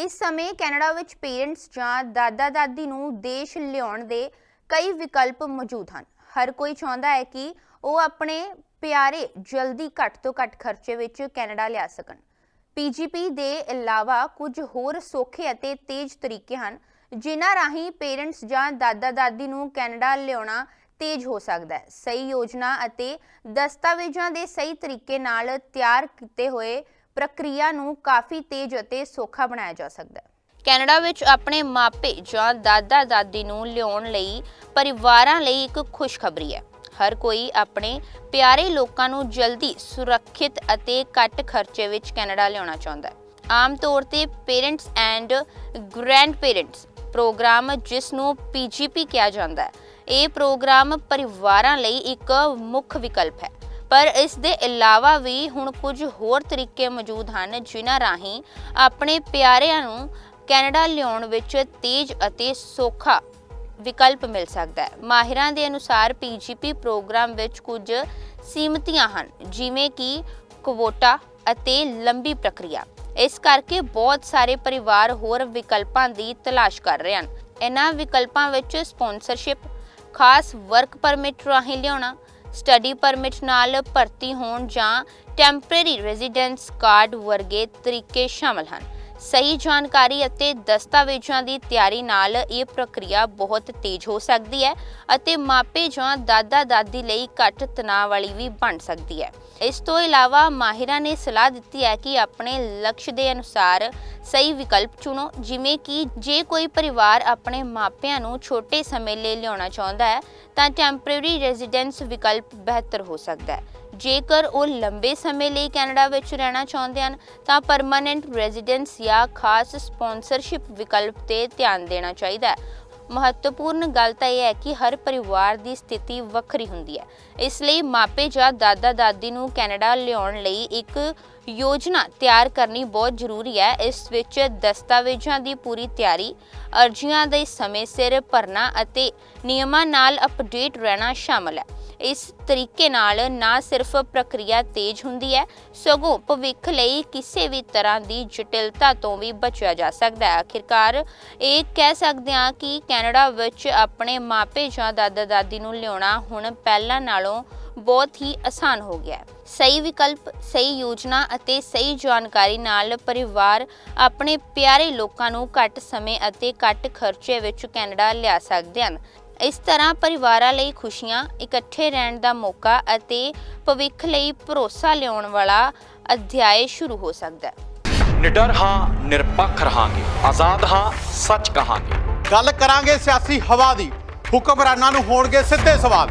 ਇਸ ਸਮੇਂ ਕੈਨੇਡਾ ਵਿੱਚ ਪੇਰੈਂਟਸ ਜਾਂ ਦਾਦਾ-ਦਾਦੀ ਨੂੰ ਦੇਸ਼ ਲਿਆਉਣ ਦੇ ਕਈ ਵਿਕਲਪ ਮੌਜੂਦ ਹਨ। ਹਰ ਕੋਈ ਚਾਹੁੰਦਾ ਹੈ ਕਿ ਉਹ ਆਪਣੇ ਪਿਆਰੇ ਜਲਦੀ ਘੱਟ ਤੋਂ ਘੱਟ ਖਰਚੇ ਵਿੱਚ ਕੈਨੇਡਾ ਲਿਆ ਸਕਣ। ਪੀਜੀਪੀ ਦੇ ਇਲਾਵਾ ਕੁਝ ਹੋਰ ਸੌਖੇ ਅਤੇ ਤੇਜ਼ ਤਰੀਕੇ ਹਨ, ਜਿਨ੍ਹਾਂ ਰਾਹੀਂ ਪੇਰੈਂਟਸ ਜਾਂ ਦਾਦਾ-ਦਾਦੀ ਨੂੰ ਕੈਨੇਡਾ ਲਿਆਉਣਾ ਤੇਜ਼ ਹੋ ਸਕਦਾ ਹੈ। ਸਹੀ ਯੋਜਨਾ ਅਤੇ ਦਸਤਾਵੇਜ਼ਾਂ ਦੇ ਸਹੀ ਤਰੀਕੇ ਨਾਲ ਤਿਆਰ ਕੀਤੇ ਹੋਏ ਪ੍ਰਕਿਰਿਆ ਨੂੰ ਕਾਫੀ ਤੇਜ਼ ਅਤੇ ਸੌਖਾ ਬਣਾਇਆ ਜਾ ਸਕਦਾ ਹੈ। ਕੈਨੇਡਾ ਵਿੱਚ ਆਪਣੇ ਮਾਪੇ ਜਾਂ ਦਾਦਾ-ਦਾਦੀ ਨੂੰ ਲਿਆਉਣ ਲਈ ਪਰਿਵਾਰਾਂ ਲਈ ਇੱਕ ਖੁਸ਼ਖਬਰੀ ਹੈ। ਹਰ ਕੋਈ ਆਪਣੇ ਪਿਆਰੇ ਲੋਕਾਂ ਨੂੰ ਜਲਦੀ ਸੁਰੱਖਿਅਤ ਅਤੇ ਘੱਟ ਖਰਚੇ ਵਿੱਚ ਕੈਨੇਡਾ ਲਿਆਉਣਾ ਚਾਹੁੰਦਾ ਹੈ। ਆਮ ਤੌਰ ਤੇ parents and grandparents programme ਜਿਸ ਨੂੰ ਪੀਜੀਪੀ ਕਿਹਾ ਜਾਂਦਾ ਹੈ, ਇਹ ਪ੍ਰੋਗਰਾਮ ਪਰਿਵਾਰਾਂ ਲਈ ਇੱਕ ਮੁੱਖ ਵਿਕਲਪ ਹੈ। ਪਰ ਇਸ ਦੇ ਇਲਾਵਾ ਵੀ ਹੁਣ ਕੁਝ ਹੋਰ ਤਰੀਕੇ ਮੌਜੂਦ ਹਨ ਜਿਨ੍ਹਾਂ ਰਾਹੀਂ ਆਪਣੇ ਪਿਆਰਿਆਂ ਨੂੰ ਕੈਨੇਡਾ ਲਿਆਉਣ ਵਿੱਚ ਤੇਜ਼ ਅਤੇ ਸੌਖਾ ਵਿਕਲਪ ਮਿਲ ਸਕਦਾ ਹੈ। ਮਾਹਿਰਾਂ ਦੇ ਅਨੁਸਾਰ ਪੀਜੀਪੀ ਪ੍ਰੋਗਰਾਮ ਵਿੱਚ ਕੁਝ ਸੀਮਤੀਆਂ ਹਨ, ਜਿਵੇਂ ਕਿ ਕੁਵੋਟਾ ਅਤੇ ਲੰਬੀ ਪ੍ਰਕਿਰਿਆ। ਇਸ ਕਰਕੇ ਬਹੁਤ ਸਾਰੇ ਪਰਿਵਾਰ ਹੋਰ ਵਿਕਲਪਾਂ ਦੀ ਤਲਾਸ਼ ਕਰ ਰਹੇ ਹਨ। ਇਹਨਾਂ ਵਿਕਲਪਾਂ ਵਿੱਚ ਸਪਾਂਸਰਸ਼ਿਪ, ਖਾਸ ਵਰਕ ਪਰਮਿਟ ਰਾਹੀਂ ਲਿਆਉਣਾ ਸਟੱਡੀ ਪਰਮਿਟ ਨਾਲ ਭਰਤੀ ਹੋਣ ਜਾਂ ਟੈਂਪਰੇਰੀ ਰੈਜ਼ੀਡੈਂਸ ਕਾਰਡ ਵਰਗੇ ਤਰੀਕੇ ਸ਼ਾਮਲ ਹਨ। ਸਹੀ ਜਾਣਕਾਰੀ ਅਤੇ ਦਸਤਾਵੇਜ਼ਾਂ ਦੀ ਤਿਆਰੀ ਨਾਲ ਇਹ ਪ੍ਰਕਿਰਿਆ ਬਹੁਤ ਤੇਜ਼ ਹੋ ਸਕਦੀ ਹੈ ਅਤੇ ਮਾਪੇ ਜਾਂ ਦਾਦਾ-ਦਾਦੀ ਲਈ ਘੱਟ ਤਣਾਅ ਵਾਲੀ ਵੀ ਬਣ ਸਕਦੀ ਹੈ। ਇਸ ਤੋਂ ਇਲਾਵਾ ਮਾਹਿਰਾਂ ਨੇ ਸਲਾਹ ਦਿੱਤੀ ਹੈ ਕਿ ਆਪਣੇ ਲਕਸ਼ ਦੇ ਅਨੁਸਾਰ ਸਹੀ ਵਿਕਲਪ ਚੁਣੋ, ਜਿਵੇਂ ਕਿ ਜੇ ਕੋਈ ਪਰਿਵਾਰ ਆਪਣੇ ਮਾਪਿਆਂ ਨੂੰ ਛੋਟੇ ਸਮੇਂ ਲਈ ਲਿਆਉਣਾ ਚਾਹੁੰਦਾ ਹੈ ਤਾਂ ਟੈਂਪਰੇਰੀ ਰੈਜ਼ੀਡੈਂਸ ਵਿਕਲਪ ਬਿਹਤਰ ਹੋ ਸਕਦਾ ਹੈ। ਜੇਕਰ ਉਹ ਲੰਬੇ ਸਮੇਂ ਲਈ ਕੈਨੇਡਾ ਵਿੱਚ ਰਹਿਣਾ ਚਾਹੁੰਦੇ ਹਨ, ਤਾਂ ਪਰਮਾਨੈਂਟ ਰੈਜ਼ੀਡੈਂਸ ਜਾਂ ਖਾਸ ਸਪਾਂਸਰਸ਼ਿਪ ਵਿਕਲਪ ਤੇ ਧਿਆਨ ਦੇਣਾ ਚਾਹੀਦਾ ਹੈ। ਮਹੱਤਵਪੂਰਨ ਗੱਲ ਤਾਂ ਇਹ ਹੈ ਕਿ ਹਰ ਪਰਿਵਾਰ ਦੀ ਸਥਿਤੀ ਵੱਖਰੀ ਹੁੰਦੀ ਹੈ। ਇਸ ਲਈ ਮਾਪੇ ਜਾਂ ਦਾਦਾ-ਦਾਦੀ ਨੂੰ ਕੈਨੇਡਾ ਲਿਆਉਣ ਲਈ ਇੱਕ ਯੋਜਨਾ ਤਿਆਰ ਕਰਨੀ ਬਹੁਤ ਜ਼ਰੂਰੀ ਹੈ। ਇਸ ਵਿੱਚ ਦਸਤਾਵੇਜ਼ਾਂ ਦੀ ਪੂਰੀ ਤਿਆਰੀ, ਅਰਜ਼ੀਆਂ ਦੇ ਸਮੇਂ ਸਿਰ ਭਰਨਾ ਅਤੇ ਨਿਯਮਾਂ ਨਾਲ ਅਪਡੇਟ ਰਹਿਣਾ ਸ਼ਾਮਲ ਹੈ। ਇਸ ਤਰੀਕੇ ਨਾਲ ਨਾ ਸਿਰਫ ਪ੍ਰਕਿਰਿਆ ਤੇਜ਼ ਹੁੰਦੀ ਹੈ, ਸਗੋਂ ਭਵਿੱਖ ਲਈ ਕਿਸੇ ਵੀ ਤਰ੍ਹਾਂ ਦੀ ਜਟਿਲਤਾ ਤੋਂ ਵੀ ਬਚਿਆ ਜਾ ਸਕਦਾ ਹੈ। ਆਖਿਰਕਾਰ ਇਹ ਕਹਿ ਸਕਦੇ ਹਾਂ ਕਿ ਕੈਨੇਡਾ ਵਿੱਚ ਆਪਣੇ ਮਾਪੇ ਜਾਂ ਦਾਦਾ ਦਾਦੀ ਨੂੰ ਲਿਆਉਣਾ ਹੁਣ ਪਹਿਲਾਂ ਨਾਲੋਂ ਬਹੁਤ ਹੀ ਆਸਾਨ ਹੋ ਗਿਆ ਹੈ। ਸਹੀ ਵਿਕਲਪ ਸਹੀ ਯੋਜਨਾ ਅਤੇ ਸਹੀ ਜਾਣਕਾਰੀ ਨਾਲ ਪਰਿਵਾਰ ਆਪਣੇ ਪਿਆਰੇ ਲੋਕਾਂ ਨੂੰ ਘੱਟ ਸਮੇਂ ਅਤੇ ਘੱਟ ਖਰਚੇ ਵਿੱਚ ਕੈਨੇਡਾ ਲਿਆ ਸਕਦੇ ਹਨ। ਇਸ ਤਰ੍ਹਾਂ ਪਰਿਵਾਰਾਂ ਲਈ ਖੁਸ਼ੀਆਂ ਇਕੱਠੇ ਰਹਿਣ ਦਾ ਮੌਕਾ ਅਤੇ ਭਵਿੱਖ ਲਈ ਭਰੋਸਾ ਲਿਆਉਣ ਵਾਲਾ ਅਧਿਆਇ ਸ਼ੁਰੂ ਹੋ ਸਕਦਾ ਹੈ। ਨਿਡਰ ਹਾਂ ਨਿਰਪੱਖ ਰਹਾਂਗੇ। ਆਜ਼ਾਦ ਹਾਂ ਸੱਚ ਕਹਾਂਗੇ। ਗੱਲ ਕਰਾਂਗੇ ਸਿਆਸੀ ਹਵਾ ਦੀ। ਹੁਕਮਰਾਨਾਂ ਨੂੰ ਹੋਣਗੇ ਸਿੱਧੇ ਸਵਾਲ।